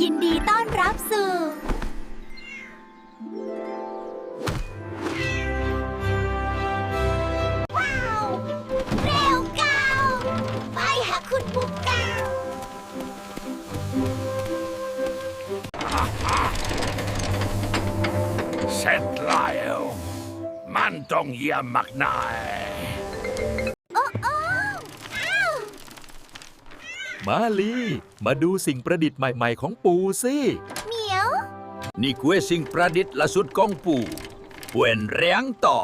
ยินดีต้อนรับสู่ ว้าว เร็วเก้าไปหาคุณปุ๊กเก้าเสร็จแล้ว มันต้องเยี่ยมมากนาย มาลี มาดูสิ่งประดิษฐ์ใหม่ ๆ ของปูสิเหมียว นี่กวยสิ่งประดิษฐ์ละสุดของปู่เวนเรียงต่อ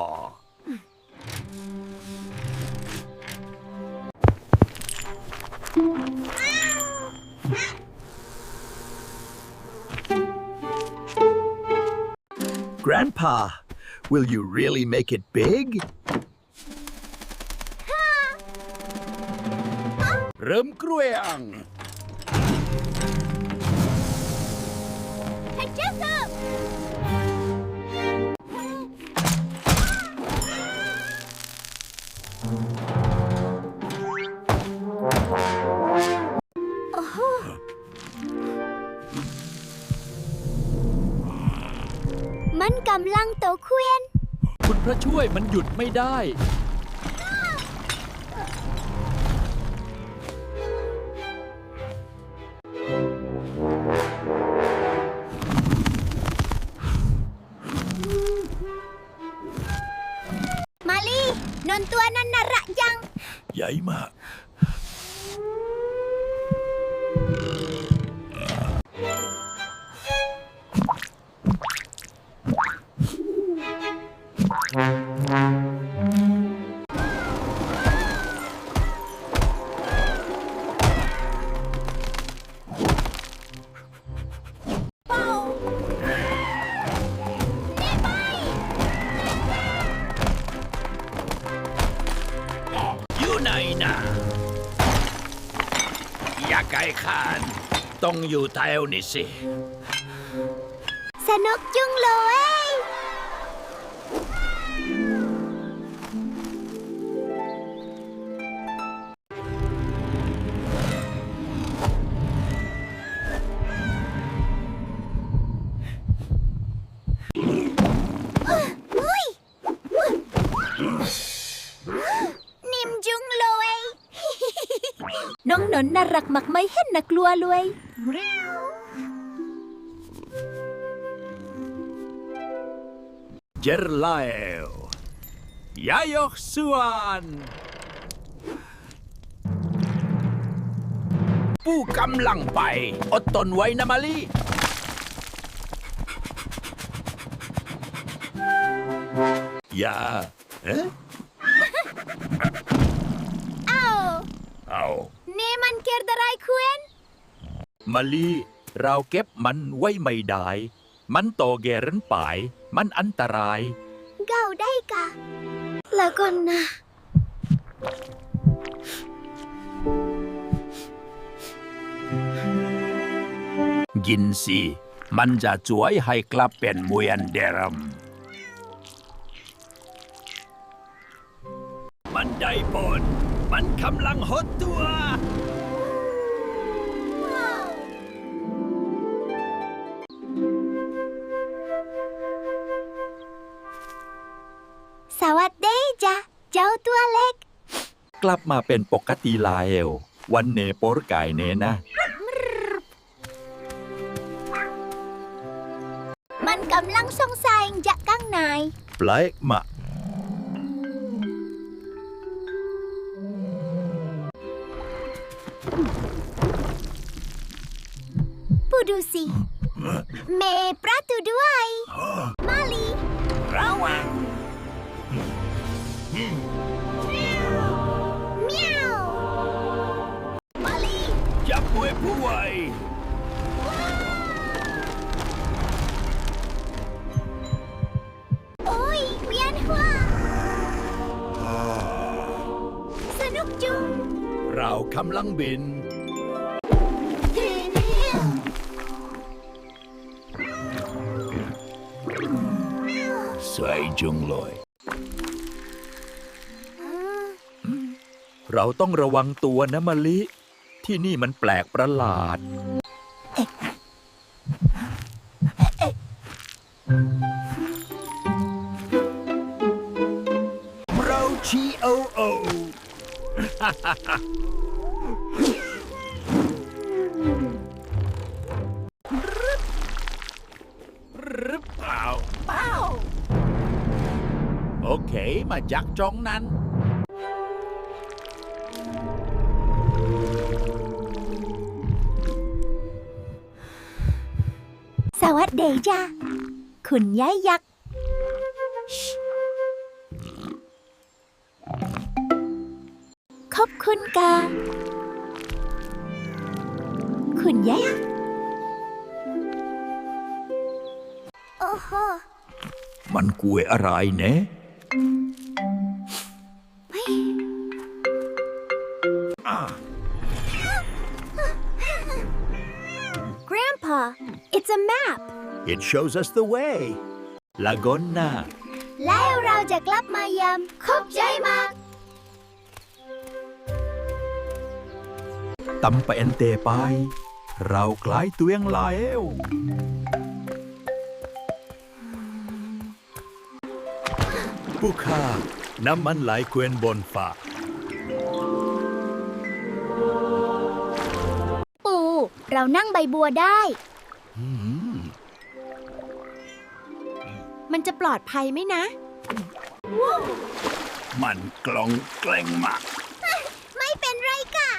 Grandpa will you really make it big เริ่มกล้วยอังเพชรเจสันโอ้โหมันกำลังโตเควียนคุณพระช่วยมันหยุดไม่ได้ นนตัวนั้นน่ะระยัง ใหญ่มาก ต้องอยู่แถวนี้สิ สนุกจุงเลย อุ๊ยนิ่มจุงเลย น้องหนนน่ารักมักไม่เห็นน่ากลัวเลย เจอแล้วยายกสวนผู้กำลังไป อดทนไว้นะมาลีอย่าเอ๊ะอ้าวเอานี่มันเกิดอะไรขึ้น มาลีเราเก็บมันไว้ไม่ได้ มันโตแกรันป่าย มันอันตราย เกาได้กะ แล้วก็นะกินสิ มันจะช่วยให้กลับเป็นเหมือนเดิมมันได้ผลมันกำลังหดตัว สวัสดีจ้ะเจ้าตัวเล็ก กลับมาเป็นปกติลาเอล วันเนโปรกายเนนะ มันกำลังสงสัยจากข้างในแปลกมากผู้ดูสิ เมประตูด้วย มาลี ระวัง เมียวมาลีจับป่วยป่วยโอ้ยเวียนหัวสนุกจุงเรากำลังบินสวยจุงเลย เราต้องระวังตัวนะมะลิ ที่นี่มันแปลกประหลาด เราชีโอโอ หรือเปล่า โอเค มาจากจองนั้น วัสดีจ้าคุณยายยักษ์ ขอบคุณกา คุณยายยักษ์โอ้โหมันกล้วยอะไรเนะ map It shows us the way ลากอนนาแล้วเราจะกลับมายามขอบใจมากตำไปเอนเตไปเราคล้ายตัวเองแล้วผู้ข้าน้ำมันไหลเควนบนฟ้าปูเรานั่งใบบัวได้มั นจะปลอดภัยไหมนะ มันกลองแกล้งมาก ไม่เป็นไรค่ะ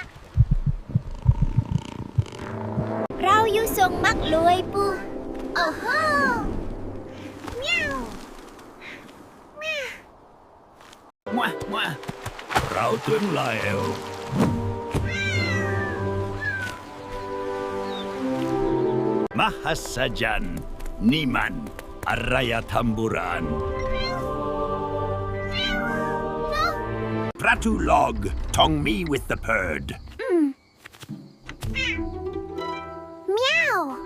เราอยู่ทรงมักรวยปูโอ้โหเมียวเมียวมามาเราถึงแล้วมหัศจรรย์นี่มัน Arraya Tamburan. No. Pratu Log, tong me with the purd. Mm. Meow.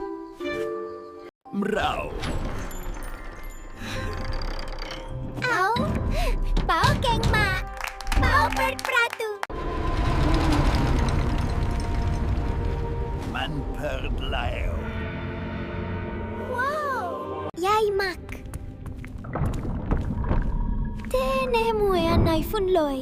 Mrow. เท่แน่มวยอันไหนฝุ่นเลย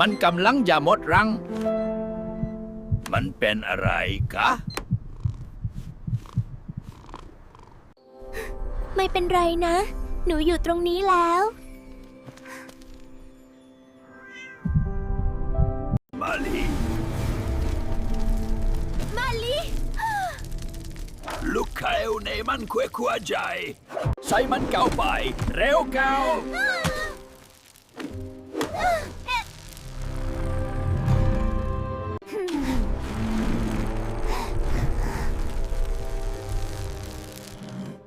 มันกำลังจะหมดรังมันเป็นอะไรกะไม่เป็นไรนะ หนูอยู่ตรงนี้แล้ว มาลีมาลิลูกแก้วในมันควยคัวใจใส่มันเก่าไปเร็วเก่า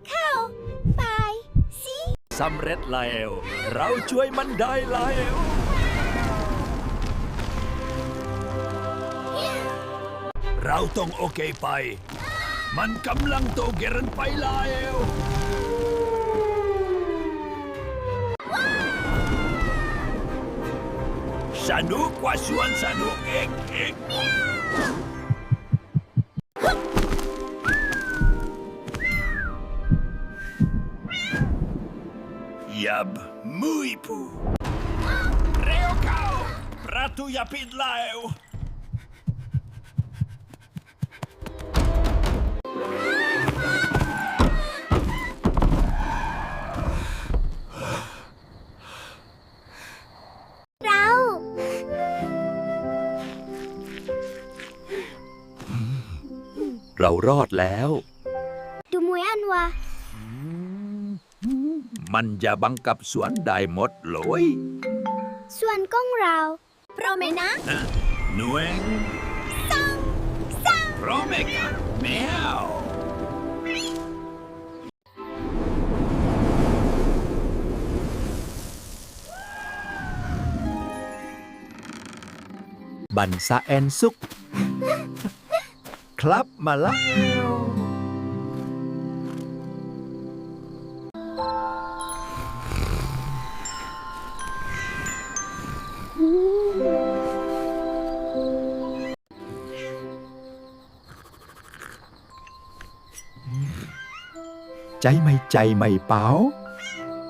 เข้าไปสิสำเร็จแล้ว เราช่วยมันได้แล้ว เราต้องโอเคไป มันกำลังโตเกรนไปแล้วสนุกกว่าสวนสนุกเอกเอกยับมุยปูเร็วเข้าประตูอย่าปิดแล้ว เรา เรารอดแล้ว ดูมวยอันวะมันจะบังกับสวนได้หมดเลยส่วนก้องเรา โปรเมนะ หน่วยสองสามพร้อม ใจไม่ใจไม่เป๋า